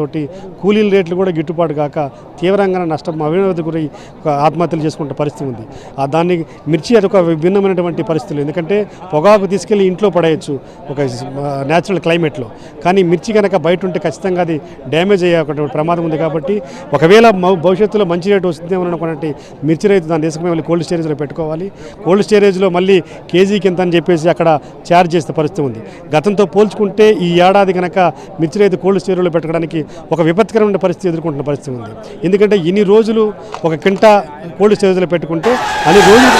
తోటి కూలీల రేట్లు కూడా గిట్టుబాటు కాక తీవ్రంగా నష్టం అవినీతి గురి ఆత్మహత్యలు చేసుకుంటే పరిస్థితి ఉంది. ఆ దాన్ని మిర్చి అదొక విభిన్నమైనటువంటి పరిస్థితులు. ఎందుకంటే పొగాకు తీసుకెళ్ళి ఇంట్లో పడేయచ్చు ఒక న్యాచురల్ క్లైమేట్లో. కానీ మిర్చి కనుక బయట ఉంటే ఖచ్చితంగా అది డ్యామేజ్ అయ్యే ఒక ప్రమాదం ఉంది కాబట్టి ఒకవేళ భవిష్యత్తులో మంచి రేటు వస్తుందేమో అనుకున్నట్టు మిర్చి రైతు దాన్ని తీసుకుని మళ్ళీ కోల్డ్ స్టోరేజ్లో పెట్టుకోవాలి. కోల్డ్ స్టోరేజ్లో మళ్ళీ కేజీకి ఎంత అని చెప్పేసి అక్కడ ఛార్జ్ చేసే పరిస్థితి ఉంది. గతంతో పోల్చుకుంటే ఈ ఏడాది కనుక మిర్చి రైతు కోల్డ్ స్టోరేజ్లో పెట్టడానికి ఒక విపత్కరమైన పరిస్థితి ఎదుర్కొంటున్న పరిస్థితి ఉంది. ఎందుకంటే ఇన్ని రోజులు ఒక కింట కోల్డ్ స్టోరేజ్లో పెట్టుకుంటే అన్ని రోజులు